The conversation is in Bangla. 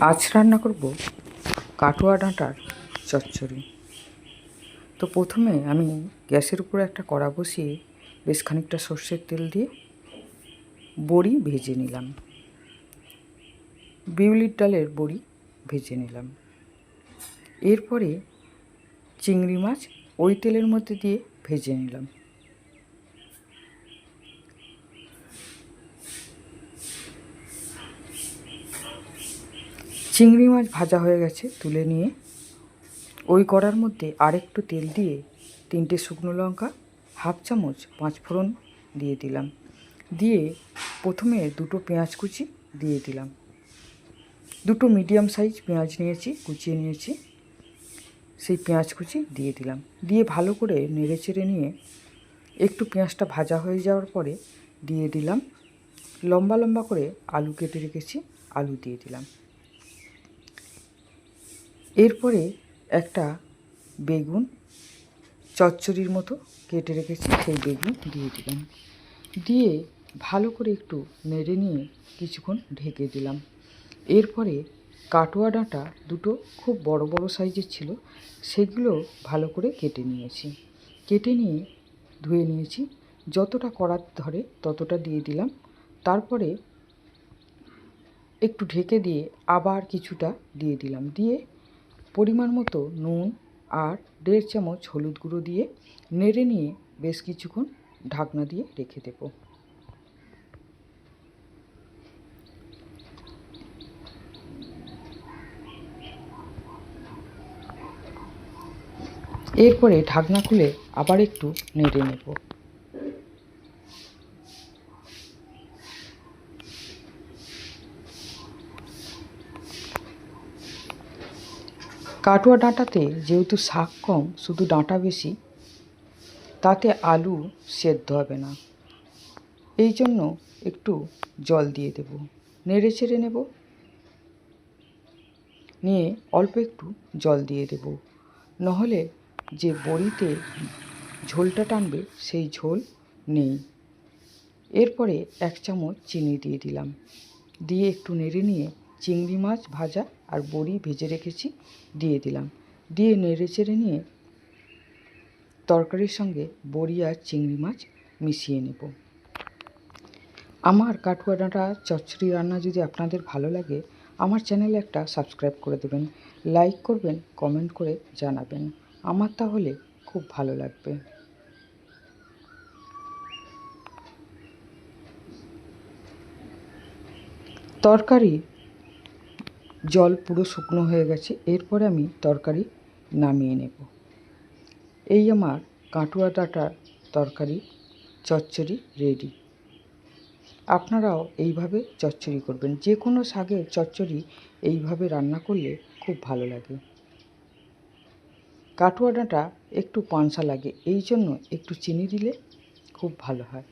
আজ রান্না করব কাটোয়া ডাঁটার চচ্চড়ি। তো প্রথমে আমি গ্যাসের উপরে একটা কড়া বসিয়ে বেশ খানিকটা সর্ষের তেল দিয়ে বড়ি ভেজে নিলাম। বিউলির ডালের বড়ি ভেজে নিলাম। এরপরে চিংড়ি মাছ ওই তেলের মধ্যে দিয়ে ভেজে নিলাম। চিংড়ি মাছ ভাজা হয়ে গেছে, তুলে নিয়ে। ওই কড়ার মধ্যে আরেকটু তেল দিয়ে তিনটে শুকনো লঙ্কা, হাফ চামচ পাঁচ ফোড়ন দিয়ে দিলাম। দিয়ে প্রথমে দুটো পেঁয়াজ কুচি দিয়ে দিলাম। দুটো মিডিয়াম সাইজ পেঁয়াজ নিয়েছি, কুচিয়ে নিয়েছি। সেই পেঁয়াজ কুচি দিয়ে দিলাম। দিয়ে ভালো করে নেড়ে চেড়ে নিয়ে একটু পেঁয়াজটা ভাজা হয়ে যাওয়ার পরে দিয়ে দিলাম। লম্বা লম্বা করে আলু কেটে রেখেছি, আলু দিয়ে দিলাম। এরপরে একটা বেগুন চচ্চড়ির মতো কেটে রেখেছি, সেই বেগুন দিয়ে দিলাম। দিয়ে ভালো করে একটু নেড়ে নিয়ে কিছুক্ষণ ঢেকে দিলাম। এরপরে কাটোয়া ডাঁটা দুটো খুব বড় বড় সাইজের ছিল, সেগুলো ভালো করে কেটে নিয়েছি। কেটে নিয়ে ধুয়ে নিয়েছি, যতটা কড়ার ধরে ততটা দিয়ে দিলাম। তারপরে একটু ঢেকে দিয়ে আবার কিছুটা দিয়ে দিলাম। দিয়ে পরিমাণ মতো নুন আর দেড় চামচ হলুদ গুঁড়ো দিয়ে নেড়ে নিয়ে বেশ কিছুক্ষণ ঢাকনা দিয়ে রেখে দেব। এরপরে ঢাকনা খুলে আবার একটু নেড়ে নেব। কাটুয়া ডাঁটাতে যেহেতু শাক কম, শুধু ডাঁটা বেশি, তাতে আলু সেদ্ধ হবে না। এই জন্য একটু জল দিয়ে দেব। নেড়ে চেড়ে নেব। নিয়ে অল্প একটু জল দিয়ে দেব। নহলে যে বড়িতে ঝোলটা টানবে, সেই ঝোল নেই। এরপরে এক চামচ চিনি দিয়ে দিলাম। দিয়ে একটু নেড়ে নিয়ে চিংড়ি মাছ ভাজা আর বড়ি ভেজে রেখেছি, দিয়ে দিলাম। দিয়ে নেড়ে চেড়ে নিয়ে তরকারির সঙ্গে বড়ি আর চিংড়ি মাছ মিশিয়ে নেব। আমার কাঠুয়া ডাঁটা চচ্চড়ি রান্না যদি আপনাদের ভালো লাগে, আমার চ্যানেলে একটা সাবস্ক্রাইব করে দেবেন, লাইক করবেন, কমেন্ট করে জানাবেন। আমার তাহলে খুব ভালো লাগবে। তরকারি জল পুরো শুকনো হয়ে গেছে, এরপরে আমি তরকারি নামিয়ে নেব। এই আমার কাটুয়া ডাঁটার তরকারি, চচ্চড়ি রেডি আপনারাও এইভাবে চচ্চড়ি করবেন। যে কোনো শাকের চচ্চড়ি এইভাবে রান্না করলে খুব ভালো লাগে। কাটুয়া ডাঁটা একটু পানসা লাগে, এই জন্য একটু চিনি দিলে খুব ভালো হয়।